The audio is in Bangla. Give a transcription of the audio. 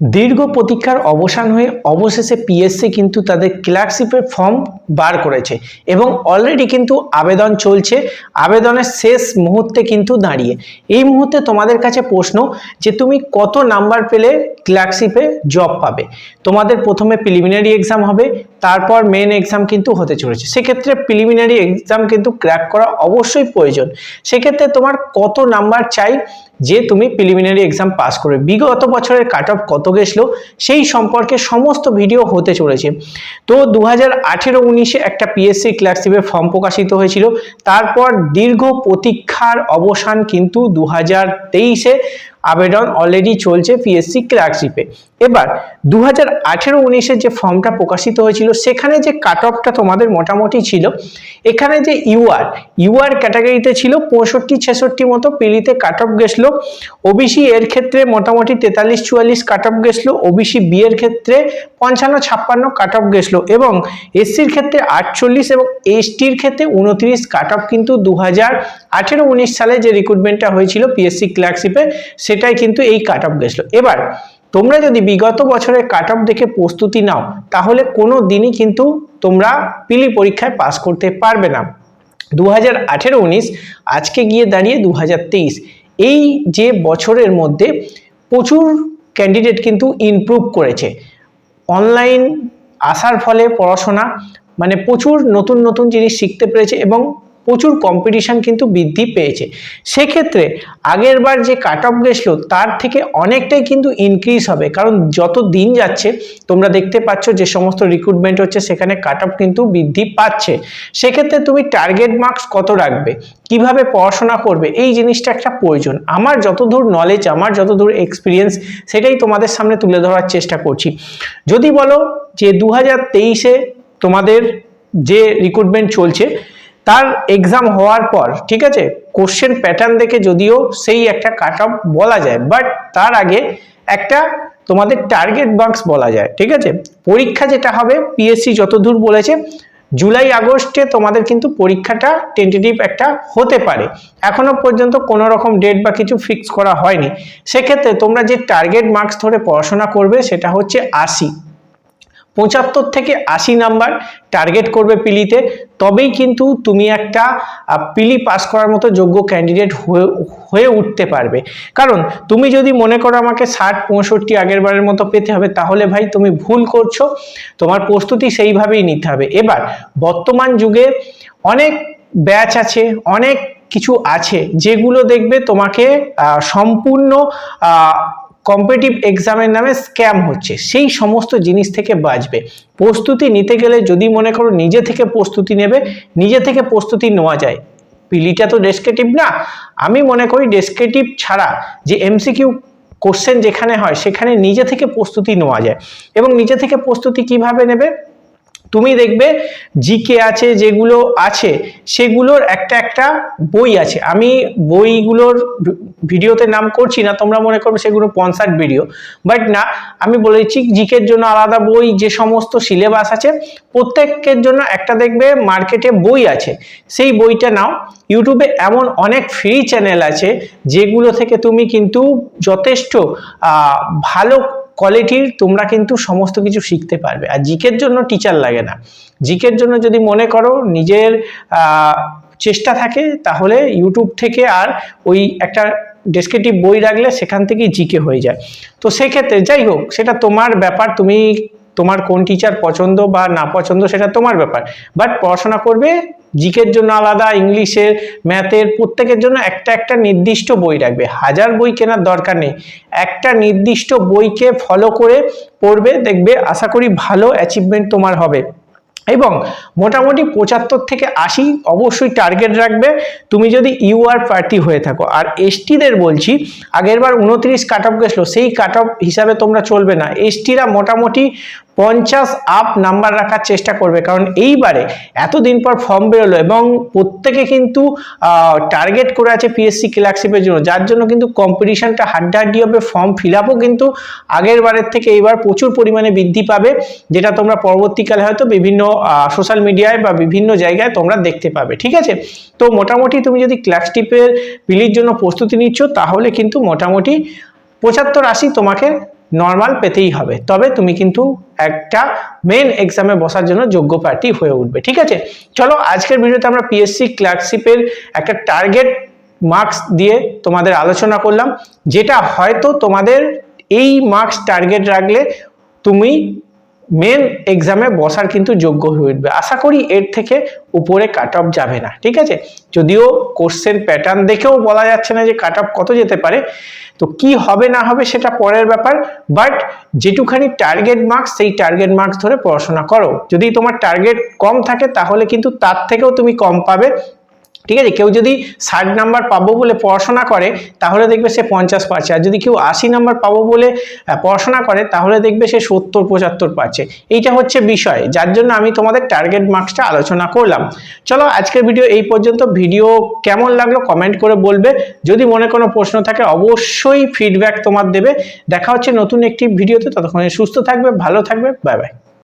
দীর্ঘ প্রতীক্ষার অবসান হয়ে অবশেষে পিএসসি কিন্তু তাদের ক্লার্কশিপের ফর্ম বার করেছে এবং অলরেডি কিন্তু আবেদন চলছে, আবেদনের শেষ মুহূর্তে কিন্তু দাঁড়িয়ে। এই মুহূর্তে তোমাদের কাছে প্রশ্ন যে তুমি কত নাম্বার পেলে ক্লার্কশিপে জব পাবে। তোমাদের প্রথমে প্রিলিমিনারি এক্সাম হবে, তারপর মেন এক্সাম কিন্তু হতে চলেছে। সেক্ষেত্রে প্রিলিমিনারি এক্সাম কিন্তু ক্র্যাক করা অবশ্যই প্রয়োজন। সেক্ষেত্রে তোমার কত নাম্বার চাই যে তুমি প্রিলিমিনারি এক্সাম পাস করবে? বিগত বছরের কাট অফ কত গেছিল? সেই সম্পর্কে সমস্ত ভিডিও হতে চলেছে। তো দু হাজার আঠেরো উনিশে একটা পিএসসি ক্লার্কশিপের ফর্ম প্রকাশিত হয়েছিল। তারপর দীর্ঘ প্রতীক্ষার অবসান কিন্তু দু হাজার তেইশে আবেদন অলরেডি চলছে পিএসসি ক্লার্কশিপে এবার দু হাজার আঠেরো উনিশের যে ফর্মটা প্রকাশিত হয়েছিল, সেখানে যে কাট অফটা তোমাদের মোটামুটি ছিল, এখানে যে ইউআর ইউআর ক্যাটাগরিতে ছিল পঁয়ষট্টি, ছেষট্টি মতো পিলিতে কাট অফ গেছিল ওবিসি এর ক্ষেত্রে মোটামুটি তেতাল্লিশ, চুয়াল্লিশ কাট অফ গেছিল ওবিসি বি এর ক্ষেত্রে পঞ্চান্ন, ছাপ্পান্ন কাট অফ গেছিল এবং এসসির ক্ষেত্রে আটচল্লিশ এবং এসটির ক্ষেত্রে উনত্রিশ কাট অফ কিন্তু দু হাজার আঠেরো উনিশ সালে যে রিক্রুটমেন্টটা হয়েছিল পিএসসি ক্লার্কশিপে সেটাই কিন্তু এই কাট অফ গেছিল। এবার, তোমরা যদি বিগত বছরের কাট অফ দেখে প্রস্তুতি নাও, তাহলে কোনো দিনই কিন্তু তোমরা পিলি পরীক্ষায় পাস করতে পারবে না। দু হাজার আঠেরো উনিশ, আজকে গিয়ে দাঁড়িয়ে দু হাজার তেইশ, এই যে বছরের মধ্যে প্রচুর ক্যান্ডিডেট কিন্তু ইমপ্রুভ করেছে। অনলাইন আসার ফলে পড়াশোনা মানে প্রচুর নতুন নতুন জিনিস শিখতে পেরেছে এবং প্রচুর কম্পিটিশন কিন্তু বৃদ্ধি পেয়েছে। সেক্ষেত্রে আগের বার যে কাট অফ গেছিল, তার থেকে অনেকটাই কিন্তু ইনক্রিজ হবে। কারণ যত দিন যাচ্ছে, তোমরা দেখতে পাচ্ছ যে সমস্ত রিক্রুটমেন্ট হচ্ছে, সেখানে কাট অফ কিন্তু বৃদ্ধি পাচ্ছে। সেক্ষেত্রে তুমি টার্গেট মার্কস কত রাখবে? কীভাবে পড়াশোনা করবে? এই জিনিসটা একটা প্রয়োজন। আমার যতদূর নলেজ আমার যতদূর এক্সপিরিয়েন্স সেটাই তোমাদের সামনে তুলে ধরার চেষ্টা করছি। যদি বলো যে দু হাজার তোমাদের যে রিক্রুটমেন্ট চলছে তার এক্সাম হওয়ার পর, ঠিক আছে? কোশ্চেন প্যাটার্ন দেখে যদিও সেই একটা কাট অফ বলা যায় বাট তার আগে একটা তোমাদের টার্গেট বাক্স বলা যায়, ঠিক আছে? পরীক্ষা যেটা হবে পিএসসি যতদূর বলেছে, জুলাই, আগস্টে তোমাদের কিন্তু পরীক্ষাটা টেন্টেটিভ একটা হতে পারে। এখনও পর্যন্ত কোনো রকম ডেট বা কিছু ফিক্স করা হয়নি। সেক্ষেত্রে তোমরা যে টার্গেট মার্কস ধরে পড়াশোনা করবে, সেটা হচ্ছে আশি পঁচাত্তর থেকে আশি নাম্বার টার্গেট করবে পিলিতে। তবেই কিন্তু তুমি একটা পিলি পাস করার মতো যোগ্য ক্যান্ডিডেট হয়ে উঠতে পারবে। কারণ তুমি যদি মনে করো আমাকে ষাট, পঁয়ষট্টি আগের বারের মতো পেতে হবে, তাহলে ভাই তুমি ভুল করছ। তোমার প্রস্তুতি সেইভাবেই নিতে হবে। এবার বর্তমান যুগে অনেক ব্যাচ আছে, অনেক কিছু আছে, যেগুলো দেখবে তোমাকে সম্পূর্ণ কম্পিটিভ এক্সামের নামে স্ক্যাম হচ্ছে। সেই সমস্ত জিনিস থেকে বাঁচবে। প্রস্তুতি নিতে গেলে যদি মনে করো নিজে থেকে প্রস্তুতি নেবে, নিজে থেকে প্রস্তুতি নেওয়া যায়। পিলিটা তো ডেসক্রিপটিভ না। আমি মনে করি ডেসক্রিপটিভ ছাড়া যে এমসিকিউ কোশ্চেন যেখানে হয়, সেখানে নিজে থেকে প্রস্তুতি নেওয়া যায়। এবং নিজে থেকে প্রস্তুতি কীভাবে নেবে? তুমি দেখবে জিকে আছে, যেগুলো আছে, সেগুলোর একটা একটা বই আছে। আমি বইগুলোর ভিডিওতে নাম করছি না, তোমরা মনে করবে সেগুলো কনসার্ট ভিডিও। বাট না, আমি বলেছি জিকের জন্য আলাদা বই, যে সমস্ত সিলেবাস আছে, প্রত্যেকের জন্য একটা দেখবে মার্কেটে বই আছে। সেই বইটা নাও। ইউটিউবে এমন অনেক ফ্রি চ্যানেল আছে, যেগুলো থেকে তুমি কিন্তু যথেষ্ট ভালো কোয়ালিটির তোমরা কিন্তু সমস্ত কিছু শিখতে পারবে। আর জিকের জন্য টিচার লাগে না। জিকের জন্য যদি মনে করো নিজের চেষ্টা থাকে, তাহলে ইউটিউব থেকে আর ওই একটা ডেসক্রিপটিভ বই রাখলে সেখান থেকেই জিকে হয়ে যায়। তো সেক্ষেত্রে যাই হোক, সেটা তোমার ব্যাপার, তুমি তোমার কোন টিচার পছন্দ বা না পছন্দ সেটা তোমার ব্যাপার। বাট পড়াশোনা করবে জিকের জন্য আলাদা, ইংলিশের, ম্যাথের, প্রত্যেকের জন্য একটা একটা নির্দিষ্ট বই রাখবে। হাজার বই কেনার দরকার নেই। একটা নির্দিষ্ট বইকে ফলো করে পড়বে, দেখবে আশা করি ভালো অ্যাচিভমেন্ট তোমার হবে। এবং মোটামুটি পঁচাত্তর থেকে আশি অবশ্যই টার্গেট রাখবে। তুমি যদি ইউআর প্রার্থী হয়ে থাকো, আর এসটিদের বলছি আগেরবার উনত্রিশ কাট অফ গেছিল, সেই কাট অফ হিসাবে তোমরা চলবে না। এসটিরা মোটামুটি পঞ্চাশ আপ নাম্বার রাখার চেষ্টা করবে, কারণ এইবারে এতদিন পর ফর্ম বেরোলো এবং প্রত্যেকে কিন্তু টার্গেট করে আছে পিএসসি ক্লার্কশিপের জন্য। যার জন্য কিন্তু কম্পিটিশনটা হাড্ডাহাড্ডি হবে ফর্ম ফিল আপও কিন্তু আগের বারের থেকে এইবার প্রচুর পরিমাণে বৃদ্ধি পাবে, যেটা তোমরা পরবর্তীকালে হয়তো বিভিন্ন সোশ্যাল মিডিয়ায় বা বিভিন্ন জায়গায় তোমরা দেখতে পাবে, ঠিক আছে? তো মোটামুটি তুমি যদি ক্লার্কশিপের পিলির জন্য প্রস্তুতি নিচ্ছ, তাহলে কিন্তু মোটামুটি পঁচাত্তর আশি তোমাকে নর্মাল পেতেই হবে। তবে তুমি কিন্তু একটা মেন এক্সামে বসার জন্য যোগ্য প্রার্থী হয়ে উঠবে, ঠিক আছে? চলো, আজকের ভিডিওতে আমরা পিএসসি ক্লার্কশিপের একটা টার্গেট মার্কস দিয়ে তোমাদের আলোচনা করলাম। যেটা হয়তো তোমাদের এই মার্কস টার্গেট রাখলে তুমি মেন এক্সামে বসার কিন্তু যোগ্য হয়ে উঠবে। আশা করি এর থেকে উপরে কাট অফ যাবে না, ঠিক আছে? যদিও কোশ্চেন প্যাটার্ন দেখেও বলা যাচ্ছে না যে কাট অফ কত যেতে পারে। তো কি হবে না হবে সেটা পরের ব্যাপার বাট যেটুখানি টার্গেট মার্কস সেই টার্গেট মার্কস ধরে পড়াশোনা করো। যদি তোমার টার্গেট কম থাকে তাহলে কিন্তু তার থেকেও তুমি কম পাবে। ঠিক আছে? কেউ যদি ষাট নাম্বার পাবো বলে পড়াশোনা করে, তাহলে দেখবে সে পঞ্চাশ পাচ্ছে। আর যদি কেউ আশি নাম্বার পাবো বলে পড়াশোনা করে, তাহলে দেখবে সে সত্তর, পঁচাত্তর পাচ্ছে। এইটা হচ্ছে বিষয়। যার জন্য আমি তোমাদের টার্গেট মার্কসটা আলোচনা করলাম। চলো, আজকের ভিডিও এই পর্যন্ত। ভিডিও কেমন লাগল কমেন্ট করে বলবে। যদি মনে কোনো প্রশ্ন থাকে, অবশ্যই ফিডব্যাক তোমার দেবে। দেখা হচ্ছে নতুন একটি ভিডিওতে ততক্ষণে সুস্থ থাকবে, ভালো থাকবে। Bye bye